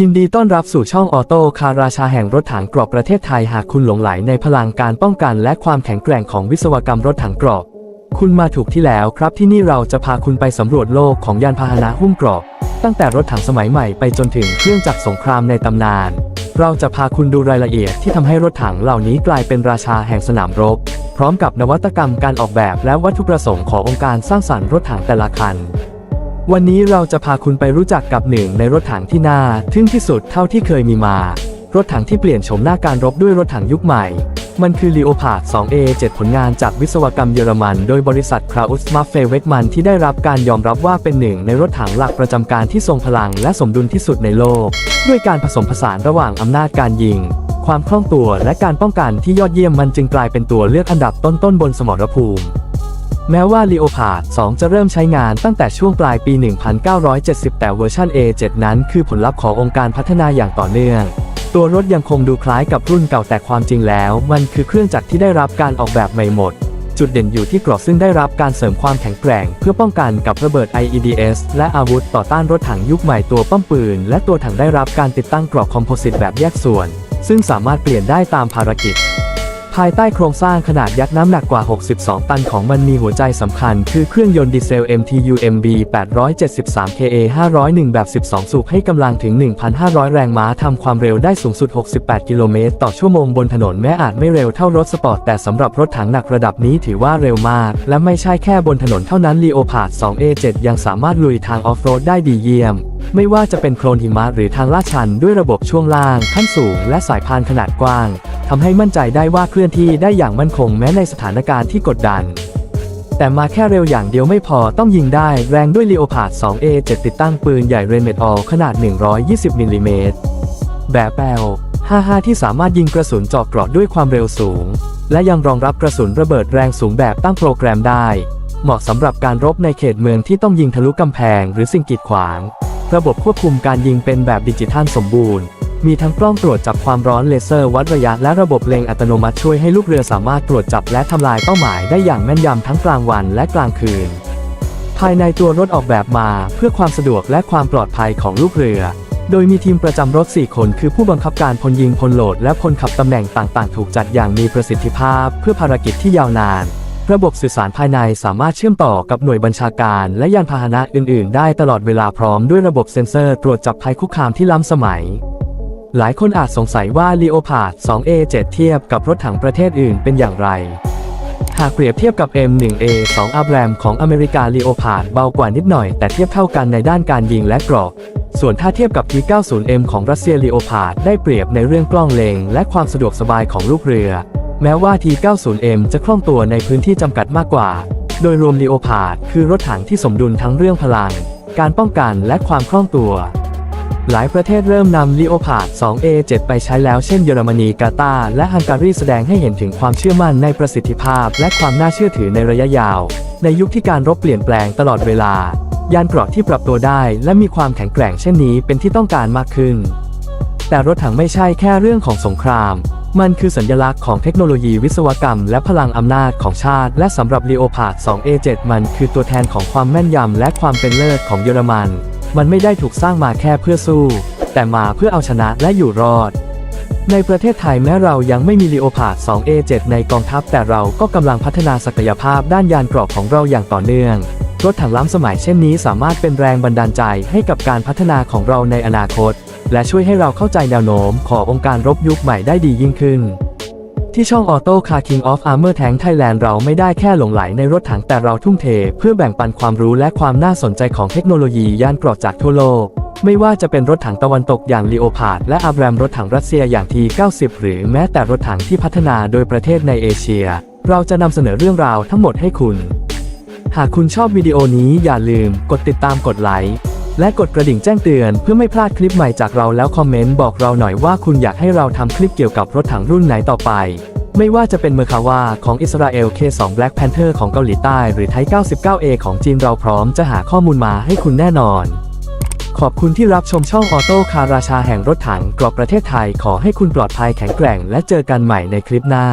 ยินดีต้อนรับสู่ช่องออโต้คาราชาแห่งรถถังกรอบประเทศไทยหากคุณหลงไหลในพลังการป้องกันและความแข็งแกร่งของวิศวกรรมรถถังกรอบ คุณมาถูกที่แล้วครับที่นี่เราจะพาคุณไปสำรวจโลกของยานพาหนะหุ้มกรอบ ตั้งแต่รถถังสมัยใหม่ไปจนถึงเครื่องจักรสงครามในตำนาน เราจะพาคุณดูรายละเอียดที่ทำให้รถถังเหล่านี้กลายเป็นราชาแห่งสนามรบ พร้อมกับนวัตกรรมการออกแบบและวัตถุประสงค์ขององค์การสร้างสรรค์รถถังแต่ละคัน วันนี้เราจะพาคุณไปรู้จักกับหนึ่งในรถถังที่น่าทึ่งที่สุดเท่าที่เคยมีมา รถถังที่เปลี่ยนโฉมหน้าการรบด้วยรถถังยุคใหม่ มันคือ Leopard 2A 7 ผลงานจากวิศวกรรมเยอรมัน โดยบริษัท Kraus m a f f e w e t m a n ที่ได้รับการยอมรับว่าเป็นหนึ่งในรถถังหลักประจำการที่ทรงพลังและสมดุลที่สุดในโลก ด้วยการผสมผสานระหว่างอำนาจการยิง ความคล่องตัวและการป้องกันที่ยอดเยี่ยมมันจึงกลายเป็นตัวเลือกอันดับต้นๆบนสมรภูมิ แม้ว่า Leopard 2 จะเริ่มใช้งานตั้งแต่ช่วงปลายปี 1970 แต่เวอร์ชัน A7 นั้นคือผลลัพธ์ขององค์การพัฒนาอย่างต่อเนื่อง ตัวรถยังคงดูคล้ายกับรุ่นเก่าแต่ความจริงแล้ว มันคือเครื่องจักรที่ได้รับการออกแบบใหม่หมด จุดเด่นอยู่ที่กรอบซึ่งได้รับการเสริมความแข็งแกร่ง เพื่อป้องกันกับระเบิด IEDS และอาวุธต่อต้านรถถังยุคใหม่ตัวป้อมปืน และตัวถังได้รับการติดตั้งกรอบคอมโพสิตแบบแยกส่วน ซึ่งสามารถเปลี่ยนได้ตามภารกิจ ภายใต้โครงสร้างขนาดยักษ์น้ำหนักกว่า 62 ตันของมันมีหัวใจสำคัญ คือเครื่องยนต์ดีเซล MTU MB 873 KA 501 แบบ 12 สูบให้กำลังถึง 1,500 แรงม้าทำความเร็วได้สูงสุด 68 กิโลเมตรต่อชั่วโมงบนถนนแม้อาจไม่เร็วเท่ารถสปอร์ต แต่สำหรับรถถังหนักระดับนี้ถือว่าเร็วมาก และไม่ใช่แค่บนถนนเท่านั้น Leopard 2A7 ยังสามารถลุยทางออฟโรดได้ดีเยี่ยมไม่ว่าจะเป็นโคลนหิมะหรือทางลาดชันด้วยระบบช่วงล่าง ขั้นสูง และสายพานขนาดกว้าง ทำให้มั่นใจได้ว่าเคลื่อนที่ได้อย่างมั่นคงแม้ในสถานการณ์ที่กดดัน แต่มาแค่เร็วอย่างเดียวไม่พอต้องยิงได้แรงด้วย Leopard 2A7 ติดตั้งปืนใหญ่ r e n m e t All ขนาด 120มิลลิเมตรแบบแปล55 ที่สามารถยิงกระสุนเจาะเกราะด้วยความเร็วสูง และยังรองรับกระสุนระเบิดแรงสูงแบบตั้งโปรแกรมได้ เหมาะสำหรับการรบในเขตเมืองที่ต้องยิงทะลุกำแพงหรือสิ่งกีดขวาง ระบบควบคุมการยิงเป็นแบบดิจิทัลสมบูรณ์ มีทั้งกล้องตรวจจับความร้อนเลเซอร์วัดระยะและระบบเล็งอัตโนมัติช่วยให้ลูกเรือสามารถตรวจจับและทำลายเป้าหมายได้อย่างแม่นยำทั้งกลางวันและกลางคืน ภายในตัวรถออกแบบมาเพื่อความสะดวกและความปลอดภัยของลูกเรือ โดยมีทีมประจำรถ 4 คนคือผู้บังคับการพลยิงพลโหลด และพลขับตำแหน่งต่างๆ ถูกจัดอย่างมีประสิทธิภาพ เพื่อภารกิจที่ยาวนานระบบสื่อสารภายในสามารถเชื่อมต่อกับหน่วยบัญชาการและยานพาหนะอื่น ๆ ได้ตลอดเวลาพร้อมด้วยระบบเซ็นเซอร์ตรวจจับภัยคุกคามที่ล้ำสมัย หลายคนอาจสงสัยว่า Leopard 2A7 เทียบกับรถถังประเทศอื่นเป็นอย่างไร หากเปรียบเทียบกับ M1A2 Abram ของอเมริกา Leopard เบากว่านิดหน่อยแต่เทียบเท่ากันในด้านการยิงและกราะส่วนถ้าเทียบกับ T90M ของรัสเซีย Leopard ได้เปรียบในเรื่องกล้องเลงและความสะดวกสบายของลูกเรือ แม้ว่า T90M จะคล่องตัวในพื้นที่จำกัดมากกว่า โดยรวม Leopard คือรถถังที่สมดุลทั้งเรื่องพลัง การป้องกันและความคล่องตัว หลายประเทศเริ่มนำ Leopard 2A7 ไปใช้แล้วเช่นเยอรมนีกาตาร์และฮังการีแสดงให้เห็นถึงความเชื่อมั่นในประสิทธิภาพ และความน่าเชื่อถือในระยะยาว ในยุคที่การรบเปลี่ยนแปลงตลอดเวลา ยานเกราะที่ปรับตัวได้ และมีความแข็งแกร่งเช่นนี้เป็นที่ต้องการมากขึ้น แต่รถถังไม่ใช่แค่เรื่องของสงคราม มันคือสัญลักษณ์ของเทคโนโลยีวิศวกรรม และพลังอำนาจของชาติ และสำหรับ Leopard 2A7 มันคือตัวแทนของความแม่นยำและความเป็นเลิศของเยอรมัน มันไม่ได้ถูกสร้างมาแค่เพื่อสู้ แต่มาเพื่อเอาชนะและอยู่รอด ในประเทศไทยแม้เรายังไม่มี Leopard 2A7 ในกองทัพ แต่เราก็กำลังพัฒนาศักยภาพด้านยานเกราะของเราอย่างต่อเนื่องรถถังล้ำสมัยเช่นนี้สามารถเป็นแรงบันดาลใจให้กับการพัฒนาของเราในอนาคต และช่วยให้เราเข้าใจแนวโน้มขององค์การรบยุคใหม่ได้ดียิ่งขึ้น ที่ช่อง Auto Car King of Armor Tank Thailand เราไม่ได้แค่หลงไหลในรถถังแต่เราทุ่มเท เพื่อแบ่งปันความรู้และความน่าสนใจของเทคโนโลยียานเกราะจากทั่วโลก ไม่ว่าจะเป็นรถถังตะวันตกอย่าง Leopard และ Abram รถถังรัสเซียอย่าง T90 หรือแม้แต่รถถังที่พัฒนาโดยประเทศในเอเชีย เราจะนำเสนอเรื่องราวทั้งหมดให้คุณ หากคุณชอบวิดีโอนี้อย่าลืมกดติดตามกดไลค์ และกดกระดิ่งแจ้งเตือนเพื่อไม่พลาดคลิปใหม่จากเราแล้วคอมเมนต์บอกเราหน่อยว่าคุณอยากให้เราทำคลิปเกี่ยวกับรถถังรุ่นไหนต่อไป ไม่ว่าจะเป็นเมอร์คาวาของอิสราเอล K2 Black Panther ของเกาหลีใต้หรือไทย 99A ของจีนเราพร้อมจะหาข้อมูลมาให้คุณแน่นอน ขอบคุณที่รับชมช่องออโต้คาราชาแห่งรถถังกรอบประเทศไทยขอให้คุณปลอดภัยแข็งแกร่ง และเจอกันใหม่ในคลิปหน้า